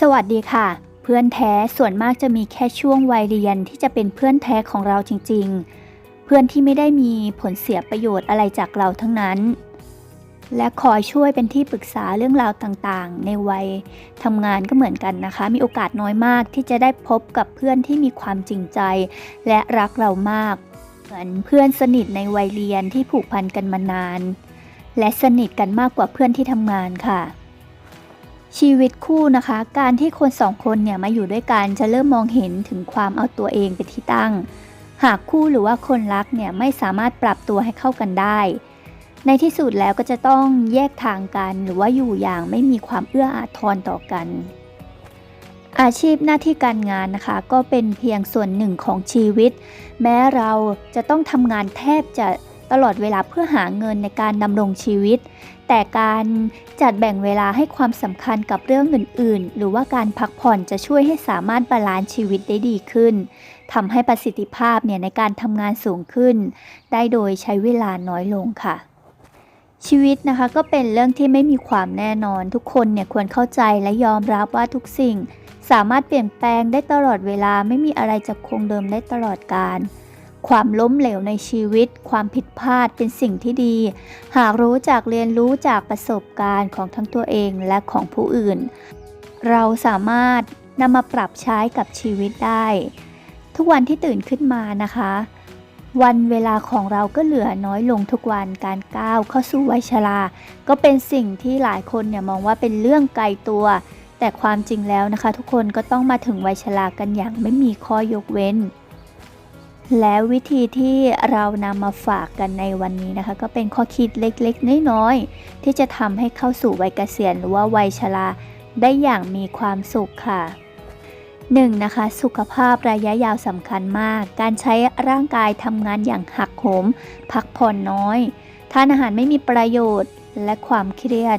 สวัสดีค่ะ เพื่อนแท้ส่วนมากจะมีแค่ช่วงวัยเรียนที่จะเป็นเพื่อนแท้ของเราจริง ๆ เพื่อนที่ไม่ได้มีผลเสียประโยชน์อะไรจากเราทั้งนั้น และคอยช่วยเป็นที่ปรึกษาเรื่องราวต่างๆ ในวัยทำงานก็เหมือนกันนะคะ มีโอกาสน้อยมากที่จะได้พบกับเพื่อนที่มีความจริงใจ และรักเรามาก เหมือนเพื่อนสนิทในวัยเรียนที่ผูกพันกันมานาน และสนิทกันมากกว่าเพื่อนที่ทำงานค่ะ ชีวิตคู่นะคะ การที่คนสองคนเนี่ยมาอยู่ด้วยกันจะเริ่มมองเห็นถึงความเอาตัวเองเป็นที่ตั้ง หากคู่หรือว่าคนรักเนี่ยไม่สามารถปรับตัวให้เข้ากันได้ ในที่สุดแล้วก็จะต้องแยกทางกันหรือว่าอยู่อย่างไม่มีความเอื้ออาทรต่อกัน อาชีพหน้าที่การงานนะคะ ก็เป็นเพียงส่วนหนึ่งของชีวิต แม้เราจะต้องทำงานแทบจะ ตลอดเวลาเพื่อหาเงินในการดำรงชีวิต แต่การจัดแบ่งเวลาให้ความสำคัญกับเรื่องอื่น ๆ หรือว่าการพักผ่อนจะช่วยให้สามารถบาลานซ์ชีวิตได้ดีขึ้นทำให้ประสิทธิภาพเนี่ยในการทำงานสูงขึ้น ได้โดยใช้เวลาน้อยลงค่ะชีวิตนะคะก็เป็นเรื่องที่ไม่มีความแน่นอน ทุกคนเนี่ยควรเข้าใจและยอมรับว่าทุกสิ่ง สามารถเปลี่ยนแปลงได้ตลอดเวลาไม่มีอะไรจะคงเดิมได้ตลอดกาล ความล้มเหลวในชีวิต ความผิดพลาดเป็นสิ่งที่ดี หากรู้จักเรียนรู้จากประสบการณ์ของทั้งตัวเองและของผู้อื่น เราสามารถนำมาปรับใช้กับชีวิตได้ ทุกวันที่ตื่นขึ้นมานะคะ วันเวลาของเราก็เหลือน้อยลงทุกวันการก้าวเข้าสู่วัยชรา ก็เป็นสิ่งที่หลายคนเนี่ยมองว่าเป็นเรื่องไกลตัวแต่ความจริงแล้วนะคะ ทุกคนก็ต้องมาถึงวัยชรากันอย่างไม่มีข้อยกเว้น แล้ววิธีที่เรานำมาฝากกันในวันนี้นะคะ ก็เป็นข้อคิดเล็กๆ น้อยๆ ที่จะทำให้เข้าสู่วัยเกษียณหรือว่าวัยชราได้อย่างมีความสุขค่ะ 1. นะคะ สุขภาพระยะยาวสำคัญมาก การใช้ร่างกายทำงานอย่างหักโหม พักผ่อนน้อยทานอาหารไม่มีประโยชน์และความเครียด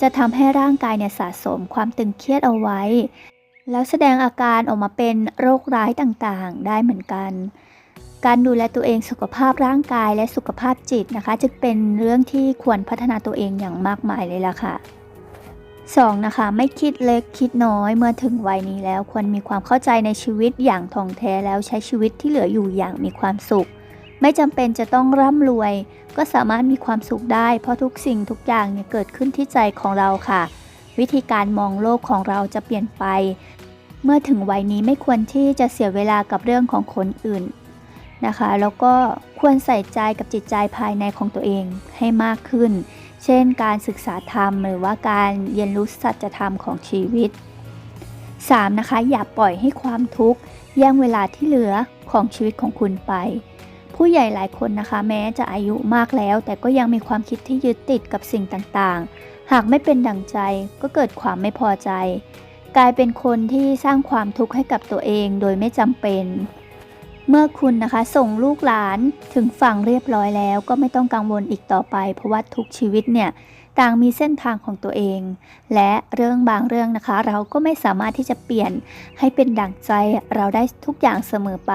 จะทำให้ร่างกายเนี่ยสะสมความตึงเครียดเอาไว้ แล้วแสดงอาการออกมาเป็นโรคร้ายต่างๆ ได้เหมือนกัน การดูแลตัวเองสุขภาพร่างกายและสุขภาพจิตนะคะ จึงเป็นเรื่องที่ควรพัฒนาตัวเองอย่างมากมายเลยล่ะค่ะ 2. นะคะ ไม่คิดเล็กคิดน้อยเมื่อถึงวัยนี้แล้วควรมีความเข้าใจในชีวิตอย่างท่องแท้แล้วใช้ชีวิตที่เหลืออยู่อย่างมีความสุข ไม่จำเป็นจะต้องร่ำรวย ก็สามารถมีความสุขได้ เพราะทุกสิ่งทุกอย่างเนี่ยเกิดขึ้นที่ใจของเราค่ะ วิธีการมองโลกของเราจะเปลี่ยนไป เมื่อถึงวัยนี้ไม่ควรที่จะเสียเวลากับเรื่องของคนอื่น นะคะ แล้วก็ควรใส่ใจกับจิตใจภายในของตัวเองให้มากขึ้น เช่น การศึกษาธรรม หรือว่าการเรียนรู้สัจธรรมของชีวิต 3. นะคะ อย่าปล่อยให้ความทุกข์แย่งเวลาที่เหลือของชีวิตของคุณไป ผู้ใหญ่หลายคนนะคะ แม้จะอายุมากแล้ว แต่ก็ยังมีความคิดที่ยึดติดกับสิ่งต่างๆ หากไม่เป็นดังใจก็เกิดความไม่พอใจ กลายเป็นคนที่สร้างความทุกข์ให้กับตัวเองโดยไม่จำเป็น เมื่อคุณนะคะส่งลูกหลานถึงฝั่งเรียบร้อยแล้ว ก็ไม่ต้องกังวลอีกต่อไป เพราะว่าทุกชีวิตเนี่ยต่างมีเส้นทางของตัวเอง และเรื่องบางเรื่องนะคะ เราก็ไม่สามารถที่จะเปลี่ยนให้เป็นดั่งใจเราได้ทุกอย่างเสมอไป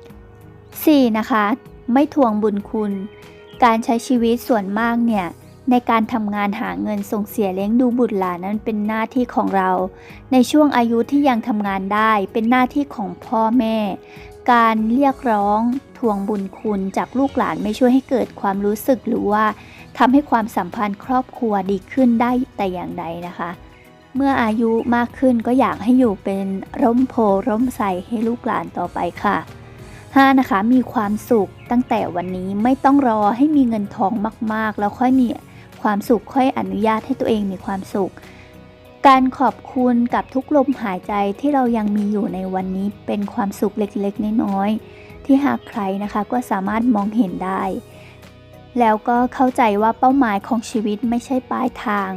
4. นะคะ ไม่ทวงบุญคุณ การใช้ชีวิตส่วนมากเนี่ย ในการทำงานหาเงินส่งเสียเลี้ยงดูบุตรหลานนั้นเป็นหน้าที่ของเรา ในช่วงอายุที่ยังทำงานได้เป็นหน้าที่ของพ่อแม่ การเรียกร้องทวงบุญคุณจากลูกหลานไม่ช่วยให้เกิดความรู้สึกหรือว่าทำให้ความสัมพันธ์ครอบครัวดีขึ้นได้แต่อย่างใดนะคะ เมื่ออายุมากขึ้นก็อยากให้อยู่เป็นร่มโพร่มใสให้ลูกหลานต่อไปค่ะ 5. นะคะมีความสุขตั้งแต่วันนี้ไม่ต้องรอให้มีเงินทองมากๆ แล้วค่อยมี ความสุขค่อยอนุญาตให้ตัวเองมีความสุข การขอบคุณกับทุกลมหายใจที่เรายังมีอยู่ในวันนี้เป็นความสุขเล็กๆ น้อยๆ ที่หากใครนะคะก็สามารถมองเห็นได้ แล้วก็เข้าใจว่าเป้าหมายของชีวิตไม่ใช่ปลายทาง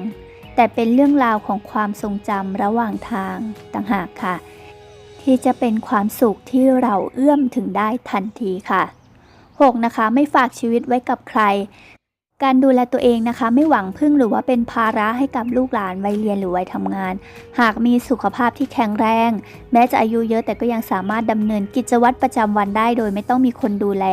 แต่เป็นเรื่องราวของความทรงจำระหว่างทางต่างหากค่ะ ที่จะเป็นความสุขที่เราเอื้อมถึงได้ทันทีค่ะ 6. นะคะไม่ฝากชีวิตไว้กับใคร การดูแลตัวเองนะคะ ไม่หวังพึ่งหรือว่าเป็นภาระให้กับลูกหลานวัยเรียนหรือวัยทำงาน หากมีสุขภาพที่แข็งแรง แม้จะอายุเยอะแต่ก็ยังสามารถดำเนินกิจวัตรประจำวันได้ โดยไม่ต้องมีคนดูแล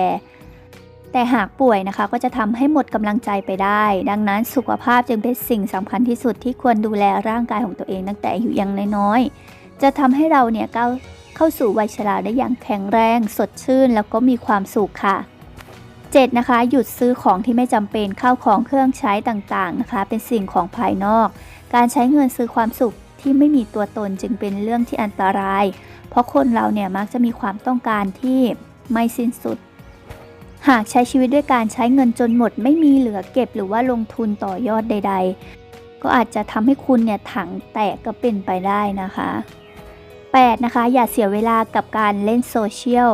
แต่หากป่วยนะคะ ก็จะทำให้หมดกำลังใจไปได้ ดังนั้นสุขภาพจึงเป็นสิ่งสำคัญที่สุดที่ควรดูแลร่างกายของตัวเองตั้งแต่อายุยังน้อยๆจะทำให้เราเนี่ยก้าวเข้าสู่วัยชราได้อย่างแข็งแรง สดชื่น แล้วก็มีความสุขค่ะ 7. นะคะ หยุดซื้อของที่ไม่จำเป็นข้าวของเครื่องใช้ต่างๆนะคะ เป็นสิ่งของภายนอก การใช้เงินซื้อความสุขที่ไม่มีตัวตนจึงเป็นเรื่องที่อันตราย เพราะคนเราเนี่ยมักจะมีความต้องการที่ไม่สิ้นสุด หากใช้ชีวิตด้วยการใช้เงินจนหมด ไม่มีเหลือเก็บหรือว่าลงทุนต่อยอดใด ๆ ก็อาจจะทำให้คุณเนี่ยถังแตกก็เป็นไปได้นะคะ 8. นะคะ อย่าเสียเวลากับการเล่นโซเชียล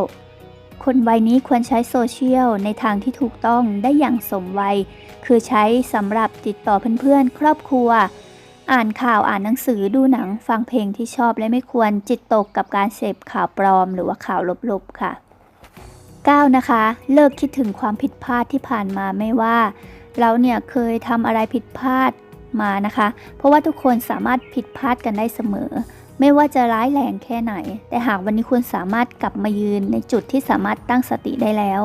คนวัยนี้ควรใช้โซเชียลในทางที่ถูกต้องได้อย่างสมวัย คือใช้สำหรับติดต่อเพื่อนๆ ครอบครัว อ่านข่าวอ่านหนังสือดูหนังฟังเพลงที่ชอบและไม่ควรจิตตกกับการเสพข่าวปลอมหรือว่าข่าวลบๆค่ะ 9. นะคะ เลิกคิดถึงความผิดพลาดที่ผ่านมาไม่ว่า เราเนี่ยเคยทำอะไรผิดพลาดมานะคะ เพราะว่าทุกคนสามารถผิดพลาดกันได้เสมอ ไม่ว่าจะร้ายแรงแค่ไหน แต่หากวันนี้คุณสามารถกลับมายืนในจุดที่สามารถตั้งสติได้แล้ว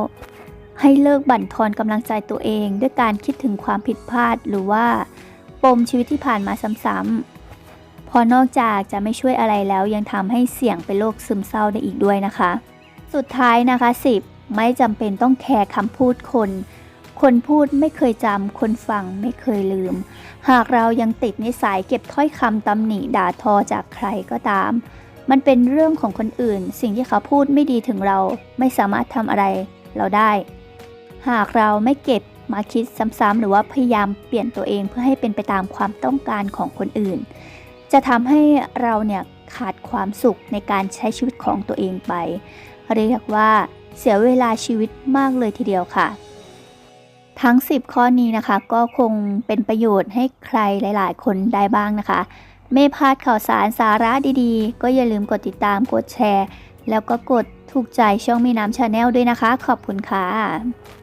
ให้เลิกบั่นทอนกำลังใจตัวเอง ด้วยการคิดถึงความผิดพลาดหรือว่า ปมชีวิตที่ผ่านมาซ้ำๆพอนอกจากจะไม่ช่วยอะไรแล้วยังทำให้เสี่ยงเป็นโรคซึมเศร้าได้อีกด้วยนะคะ สุดท้ายนะคะ 10 ไม่จำเป็นต้องแคร์คำพูดคน คนพูดไม่เคยจำ คนฟังไม่เคยลืม หากเรายังติดนิสัยเก็บถ้อยคำตำหนิด่าทอจากใครก็ตาม มันเป็นเรื่องของคนอื่น สิ่งที่เขาพูดไม่ดีถึงเราไม่สามารถทำอะไรเราได้ หากเราไม่เก็บมาคิดซ้ำๆหรือว่าพยายามเปลี่ยนตัวเองเพื่อให้เป็นไปตามความต้องการของคนอื่น จะทำให้เราเนี่ยขาดความสุขในการใช้ชีวิตของตัวเองไป เรียกว่าเสียเวลาชีวิตมากเลยทีเดียวค่ะ ทั้ง 10 ข้อนี้นะคะ ก็คงเป็นประโยชน์ให้ใครหลาย ๆ คนได้บ้างนะคะ ไม่พลาดข่าวสารสาระดีๆ ก็อย่าลืมกดติดตามกดแชร์ แล้วก็กดถูกใจช่องมีน้ำชาแนลด้วยนะคะ ขอบคุณค่ะ